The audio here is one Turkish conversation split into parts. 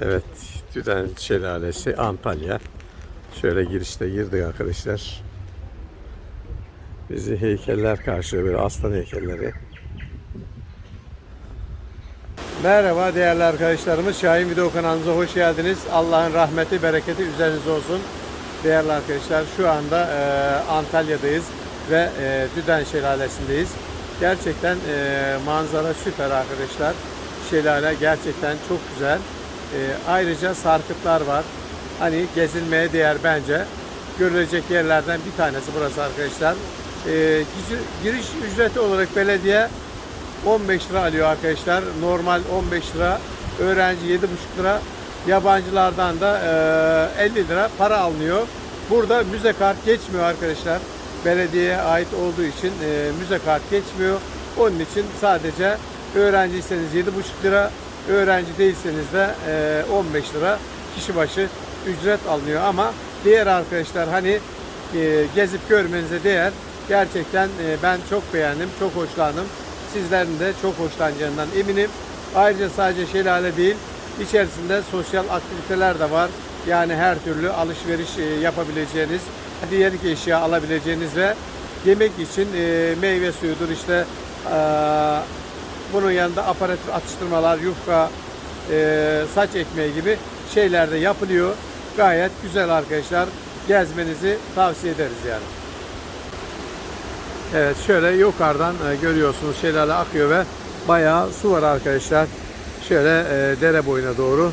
Evet, Tüden Şelalesi Antalya. Şöyle girişte girdik arkadaşlar. Bizi heykeller karşılıyor, böyle aslan heykelleri. Merhaba değerli arkadaşlarımız. Şahin Video kanalımıza hoş geldiniz. Allah'ın rahmeti, bereketi üzerinize olsun. Değerli arkadaşlar şu anda e, Antalya'dayız ve e, Düden Şelalesi'ndeyiz. Gerçekten e, manzara süper arkadaşlar. Şelale gerçekten çok güzel. E, ayrıca sarkıtlar var. Hani gezilmeye değer bence. Görülecek yerlerden bir tanesi burası arkadaşlar. E, giriş- ücreti olarak belediye 15 lira alıyor arkadaşlar. Normal 15 lira. Öğrenci 7,5 lira. Yabancılardan da e, 50 lira para alınıyor. Burada müze kart geçmiyor arkadaşlar. Belediyeye ait olduğu için e, müze kart geçmiyor. Onun için sadece öğrenciyseniz 7,5 lira, öğrenci değilseniz de e, 15 lira kişi başı ücret alınıyor ama diğer arkadaşlar hani e, gezip görmenize değer. Gerçekten e, ben çok beğendim, çok hoşlandım. Sizlerin de çok hoşlanacağından eminim. Ayrıca sadece şelale değil, içerisinde sosyal aktiviteler de var. Yani her türlü alışveriş e, yapabileceğiniz, diğer eşya alabileceğiniz ve yemek için e, meyve suyudur işte e, bunun yanında aparatif atıştırmalar, yufka, e, saç ekmeği gibi şeyler de yapılıyor. Gayet güzel arkadaşlar. Gezmenizi tavsiye ederiz yani. Evet şöyle yukarıdan e, görüyorsunuz şelale akıyor ve bayağı su var arkadaşlar. Şöyle e, dere boyuna doğru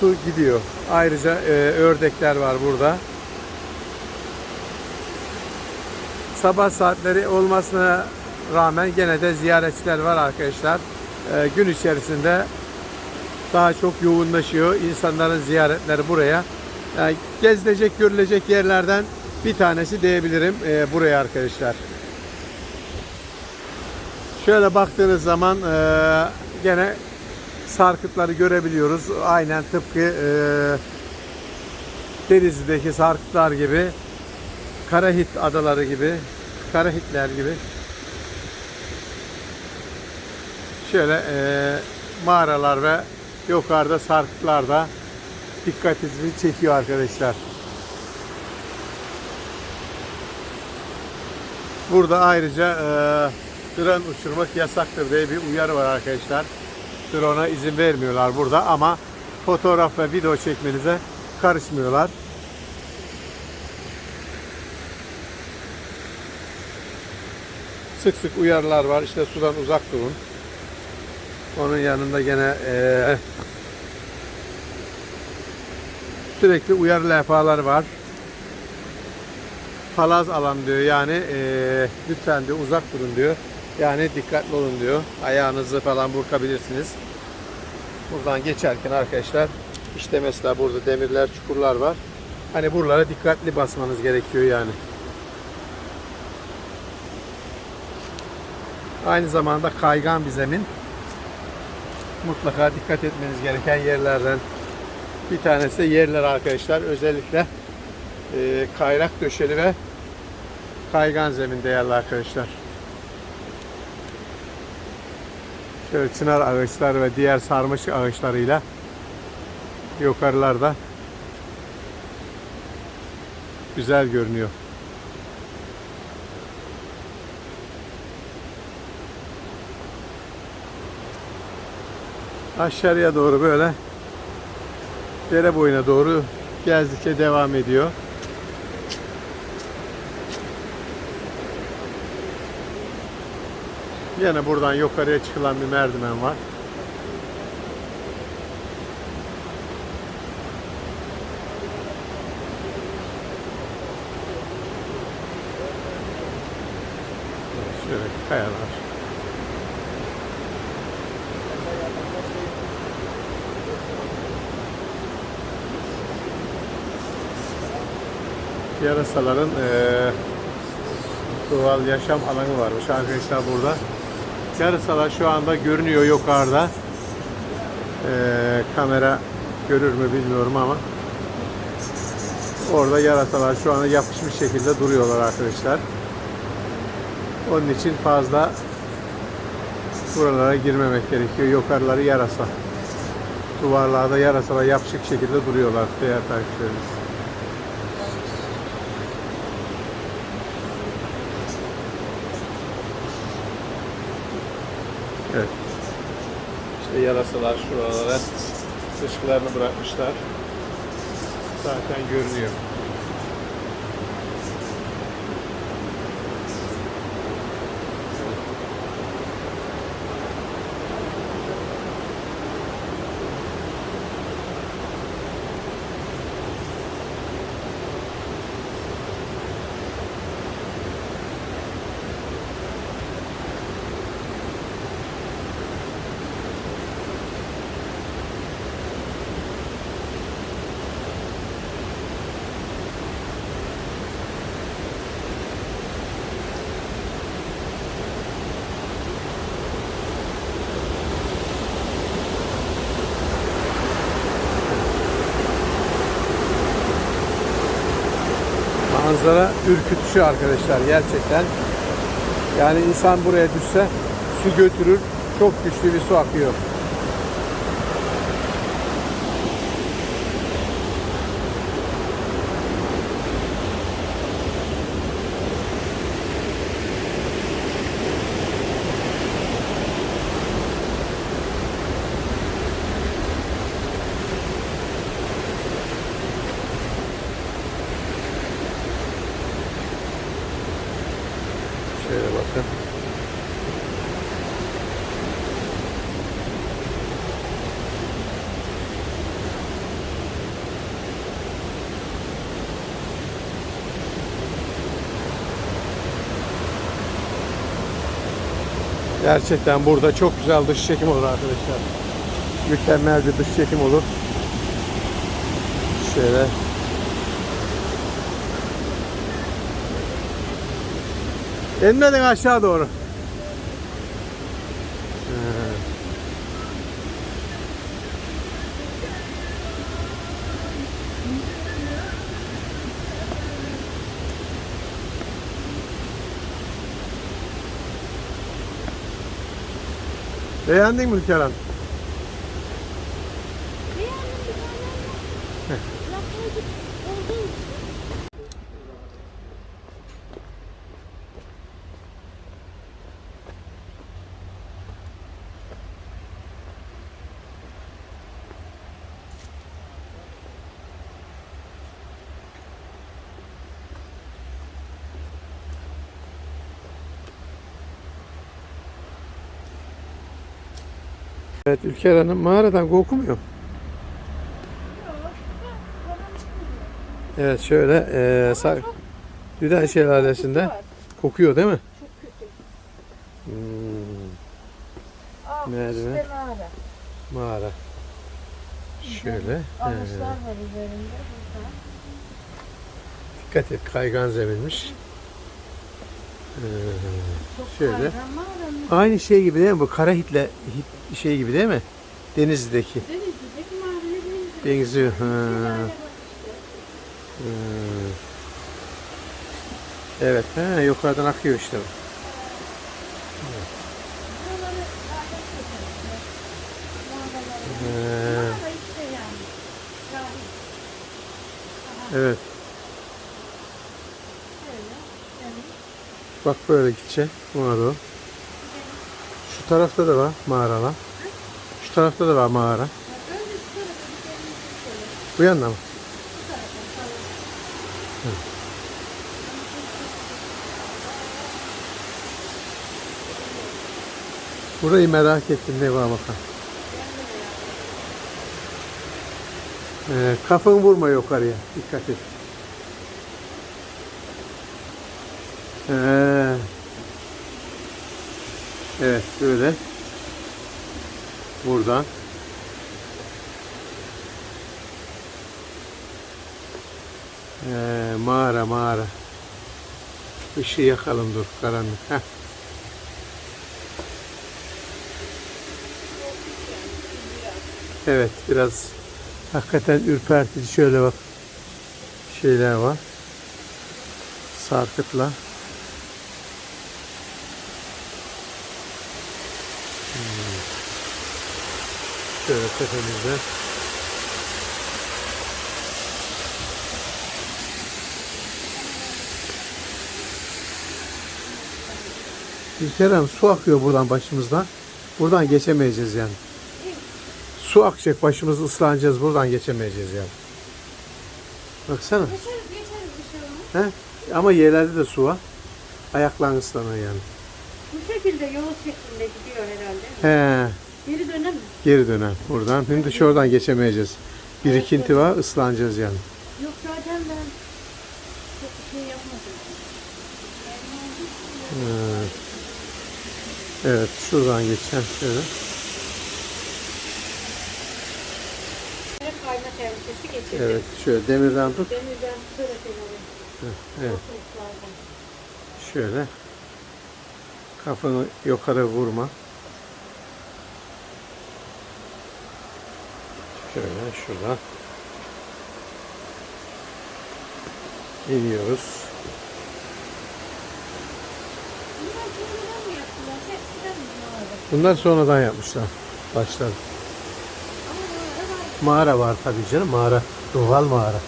su gidiyor. Ayrıca e, ördekler var burada. Sabah saatleri olmasına rağmen gene de ziyaretçiler var arkadaşlar. E, gün içerisinde daha çok yoğunlaşıyor. İnsanların ziyaretleri buraya. Yani gezilecek, görülecek yerlerden bir tanesi diyebilirim e, buraya arkadaşlar. Şöyle baktığınız zaman e, gene sarkıtları görebiliyoruz. Aynen tıpkı e, Denizli'deki sarkıtlar gibi, Karahit adaları gibi, Karahitler gibi. Şöyle e, mağaralar ve yukarıda sarkıtlar da dikkatinizi çekiyor arkadaşlar. Burada ayrıca e, drone uçurmak yasaktır diye bir uyarı var arkadaşlar. Drone'a izin vermiyorlar burada ama fotoğraf ve video çekmenize karışmıyorlar. Sık sık uyarılar var. İşte sudan uzak durun. Onun yanında gene e, sürekli uyarı levhaları var. Palaz alan diyor yani e, lütfen diyor uzak durun diyor. Yani dikkatli olun diyor. Ayağınızı falan burkabilirsiniz. Buradan geçerken arkadaşlar işte mesela burada demirler, çukurlar var. Hani buralara dikkatli basmanız gerekiyor yani. Aynı zamanda kaygan bir zemin. Mutlaka dikkat etmeniz gereken yerlerden bir tanesi de yerler arkadaşlar. Özellikle e, kayrak döşeli ve kaygan zemin değerli arkadaşlar. Şöyle çınar ağaçlar ve diğer sarmaşık ağaçlarıyla yukarılarda güzel görünüyor. Aşağıya doğru böyle dere boyuna doğru gezdikçe devam ediyor. Yine buradan yukarıya çıkılan bir merdiven var. Şöyle kayalar. Yarasaların eee doğal yaşam alanı varmış arkadaşlar burada. Yarasalar şu anda görünüyor yukarıda. Ee, kamera görür mü bilmiyorum ama orada yarasalar şu anda yapışmış şekilde duruyorlar arkadaşlar. Onun için fazla buralara girmemek gerekiyor. Yukarıları yarasa. Duvarlarda yarasalar yapışık şekilde duruyorlar değerli takipçilerimiz. Yarasalar şuralara dışkılarını bırakmışlar. Zaten görünüyor. Manzara ürkütücü arkadaşlar gerçekten. Yani insan buraya düşse su götürür. Çok güçlü bir su akıyor. Şöyle bakın. Gerçekten burada çok güzel dış çekim olur arkadaşlar. Mükemmel bir dış çekim olur. Şöyle İnmedin aşağı doğru. Beğendin mi Kerem? Evet Ülker Hanım mağaradan korkmuyor. Evet şöyle eee sa- Düden Şelalesi'nde kokuyor değil mi? Çok kötü. Hmm, Ah Merdiven. işte mağara. mağara. Şöyle. Ağaçlar var üzerinde dikkat et kaygan zeminmiş. Çok Şöyle. aynı şey gibi değil mi? Bu kara hitle hit şey gibi değil mi? Denizli'deki. Denizli'deki mağaraya benziyor. Benziyor. Ha. Evet, ha, yukarıdan akıyor işte bu. Adet yapıyorlar. Mağaraları. Ee, Mağara işte yani. Rahip. evet, Şöyle. Yani bak böyle gidecek buna doğru. Şu tarafta da var mağaralar. Şu tarafta da var mağara. Bu yanda mı? Burayı merak ettim ne var bakalım. Ee, kafanı vurma yukarıya. Dikkat et. Ee, evet böyle. Buradan. Ee, mağara mağara. Işığı yakalım dur karanlık. Heh. Evet biraz hakikaten ürpertici şöyle bak şeyler var. Sarkıtla. Şöyle tepemizde. Kerem su akıyor buradan başımızdan. Buradan geçemeyeceğiz yani. Su akacak başımız ıslanacağız buradan geçemeyeceğiz yani. Baksana. Geçeriz geçeriz. He? Ama yerlerde de su var. Ayakların ıslanıyor yani. Bu şekilde yol şeklinde gidiyor herhalde. He, Geri dönemez. geri dönen buradan. Şimdi şuradan geçemeyeceğiz. Birikinti var, ıslanacağız yani. Yok zaten ben çok şey yapmadım. Evet. Evet, şuradan geçeceğim şöyle. Evet, şöyle demirden tut. Demirden kenarı. Evet, şöyle. Kafanı yukarı vurma. Şöyle şuradan. İniyoruz. Bunlar sonradan yapmışlar. Baştan. Mağara var tabii canım. Mağara. Doğal mağara.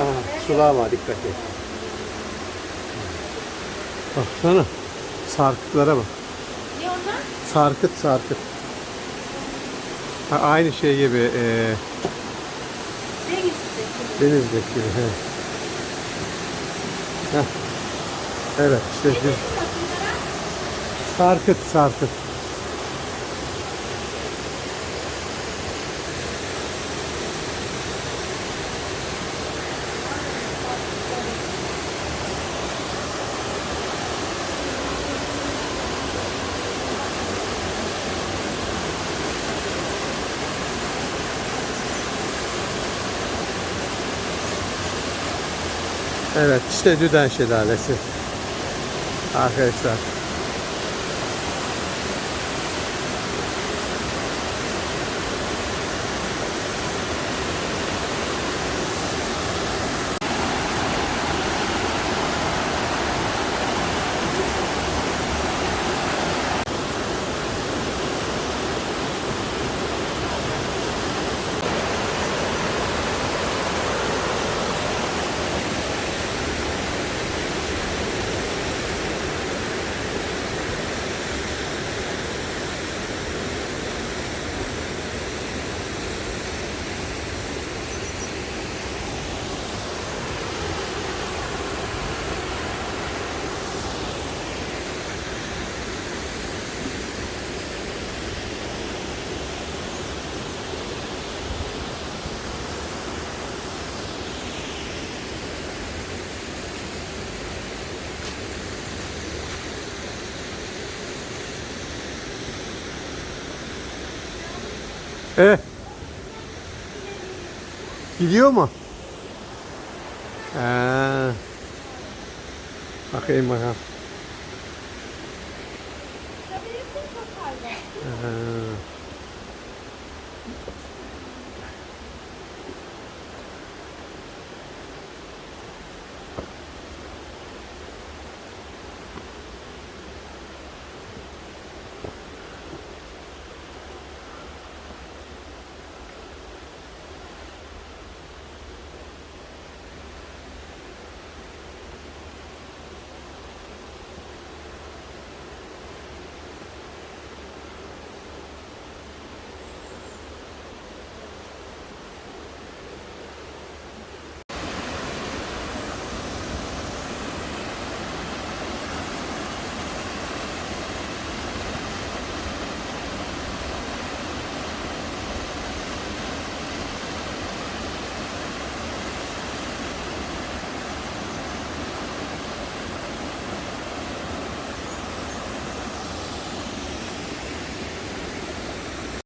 Aha, sulama dikkat et. Baksana. Sarkıtlara bak. Ne onlar? Sarkıt sarkıt. Ha, aynı şey gibi. E, Denizli'deki. denizdeki gibi. He. Heh. Evet işte düz. Sarkıt sarkıt. Evet işte Düden Şelalesi. Arkadaşlar. Evet. Gidiyor mu? Ha. Bakayım bakalım.